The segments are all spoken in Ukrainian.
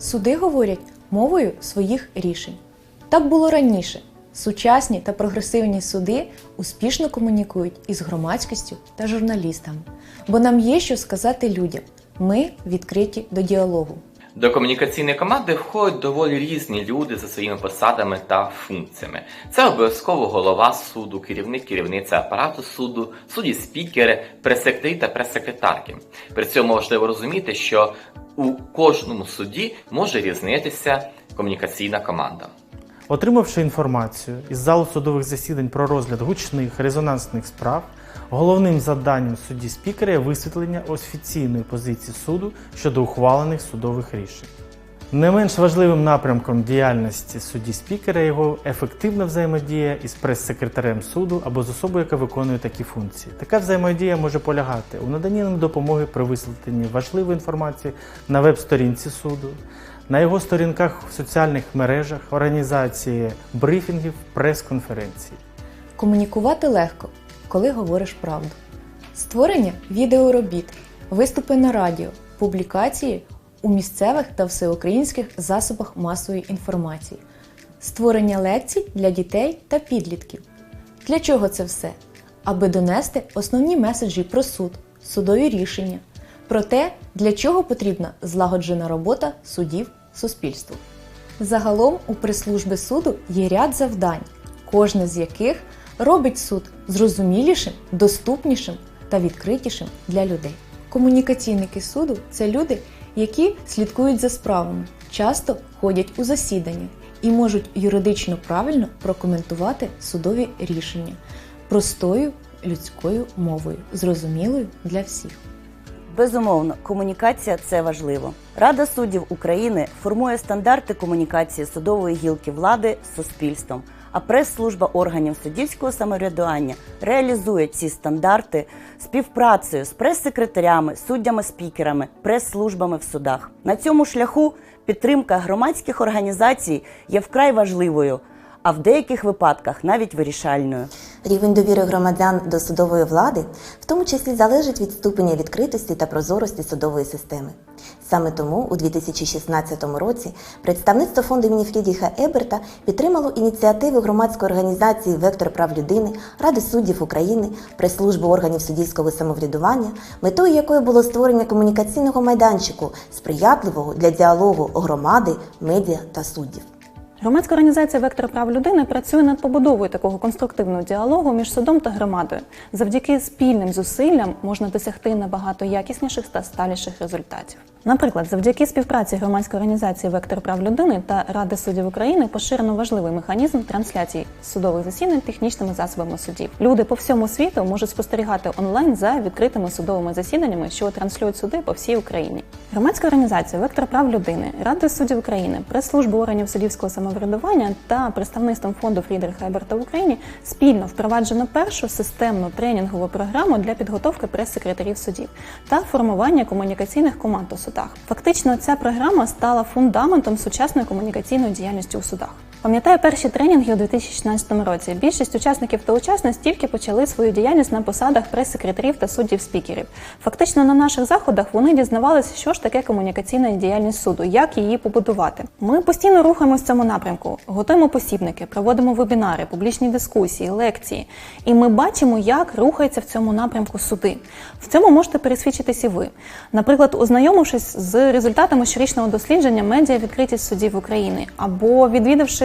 Суди говорять мовою своїх рішень. Так було раніше. Сучасні та прогресивні суди успішно комунікують із громадськістю та журналістами, бо нам є що сказати людям. Ми відкриті до діалогу. До комунікаційної команди входять доволі різні люди за своїми посадами та функціями. Це обов'язково голова суду, керівник, керівниця апарату суду, судді спікери, прес-секретарі та прес-секретарки. При цьому важливо розуміти, що у кожному суді може різнитися комунікаційна команда. Отримавши інформацію із залу судових засідань про розгляд гучних резонансних справ, головним завданням судді спікера є висвітлення офіційної позиції суду щодо ухвалених судових рішень. Не менш важливим напрямком діяльності судді спікера його ефективна взаємодія із прес-секретарем суду або з особою, яка виконує такі функції. Така взаємодія може полягати у наданні ним допомоги при висвітленні важливої інформації на веб-сторінці суду, на його сторінках в соціальних мережах, організації брифінгів, прес-конференцій. Комунікувати легко, коли говориш правду. Створення відеоробіт, виступи на радіо, публікації у місцевих та всеукраїнських засобах масової інформації, створення лекцій для дітей та підлітків. Для чого це все? Аби донести основні меседжі про суд, судові рішення, про те, для чого потрібна злагоджена робота судів суспільству. Загалом у прес-служби суду є ряд завдань, кожне з яких робить суд зрозумілішим, доступнішим та відкритішим для людей. Комунікаційники суду це люди, які слідкують за справами, часто ходять у засідання і можуть юридично правильно прокоментувати судові рішення простою людською мовою, зрозумілою для всіх. Безумовно, комунікація це важливо. Рада суддів України формує стандарти комунікації судової гілки влади з суспільством, а прес-служба органів суддівського самоврядування реалізує ці стандарти співпрацею з прес-секретарями, суддями-спікерами, прес-службами в судах. На цьому шляху підтримка громадських організацій є вкрай важливою, а в деяких випадках навіть вирішальною. Рівень довіри громадян до судової влади в тому числі залежить від ступеня відкритості та прозорості судової системи. Саме тому у 2016 році представництво фонду імені Фрідріха Еберта підтримало ініціативи громадської організації Вектор прав людини, Ради суддів України, прес-служби органів суддівського самоврядування, метою якої було створення комунікаційного майданчику, сприятливого для діалогу громади, медіа та суддів. Громадська організація Вектор прав людини працює над побудовою такого конструктивного діалогу між судом та громадою. Завдяки спільним зусиллям можна досягти набагато якісніших та сталіших результатів. Наприклад, завдяки співпраці громадської організації Вектор прав людини та Ради суддів України поширено важливий механізм трансляції судових засідань технічними засобами судів. Люди по всьому світу можуть спостерігати онлайн за відкритими судовими засіданнями, що транслюють суди по всій Україні. Громадська організація Вектор прав людини, Ради суддів України, прес-служби органів суддівського самоврядування та представництвом фонду Фрідриха Еберта в Україні спільно впроваджено першу системну тренінгову програму для підготовки прес-секретарів судів та формування комунікаційних команд у судах. Фактично, ця програма стала фундаментом сучасної комунікаційної діяльності у судах. Пам'ятаю перші тренінги у 2016 році. Більшість учасників та учасниць тільки почали свою діяльність на посадах прес-секретарів та суддів-спікерів. Фактично на наших заходах вони дізнавалися, що ж таке комунікаційна діяльність суду, як її побудувати. Ми постійно рухаємося в цьому напрямку, готуємо посібники, проводимо вебінари, публічні дискусії, лекції. І ми бачимо, як рухаються в цьому напрямку суди. В цьому можете пересвідчитись і ви. Наприклад, ознайомившись з результатами щорічного дослідження медіа відкритість судів України або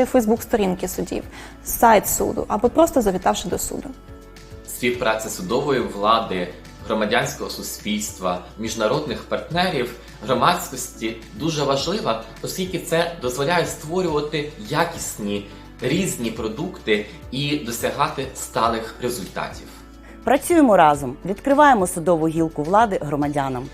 відвідавши Фейсбук-сторінки судів, сайт суду, або просто завітавши до суду. Співпраця судової влади, громадянського суспільства, міжнародних партнерів, громадськості дуже важлива, оскільки це дозволяє створювати якісні різні продукти і досягати сталих результатів. Працюємо разом, відкриваємо судову гілку влади громадянам.